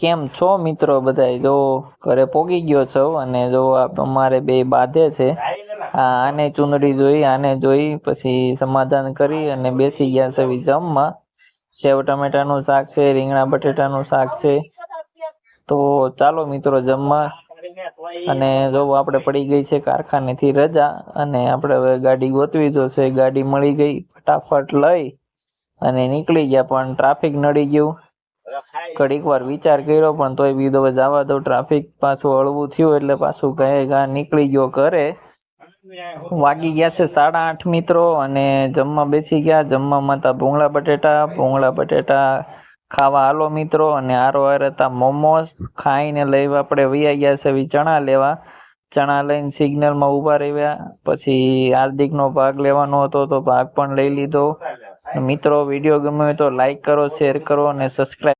કેમ છો મિત્રો બધાય? જો ઘરે પોગી ગયો છો અને જો અમારે બે બાંધે છે આને ચુંદડી જોઈ, આને જોઈ, પછી સમાધાન કરી અને બેસી ગયા છે જમમાં સેવ ટમેટાનું શાક છે, રીંગણા બટેટાનું શાક છે. તો ચાલો મિત્રો જમવા. અને જો આપણે પડી ગઈ છે કારખાનેથી રજા અને આપણે હવે ગાડી ગોતવી જોશે ગાડી મળી ગઈ, ફટાફટ લઈ અને નીકળી ગયા પણ ટ્રાફિક નડી ગયું. ઘડીક વાર વિચાર કર્યો, પણ તોય બીજો જવા દો ટ્રાફિક પાછું હળવું થયું એટલે પાછું કહે ગા નીકળી ગયો ઘરે. વાગી ગયા છે સાડા આઠ મિત્રો અને જમવા બેસી ગયા. જમવામાં હતા ભૂંગળા બટેટા ભૂંગળા બટેટા ખાવા હાલો મિત્રો અને આરો હાર હતા મોમોસ ખાઈને લઈ આપણે વૈયા ગયા છે ચણા લેવા. ચણા લઈને સિગ્નલમાં ઊભા રહ્યા. પછી હાર્દિકનો ભાગ લેવાનો હતો તો ભાગ પણ લઈ લીધો. મિત્રો વીડિયો ગમ્યો હોય તો લાઈક કરો, શેર કરો અને સબસ્ક્રાઈબ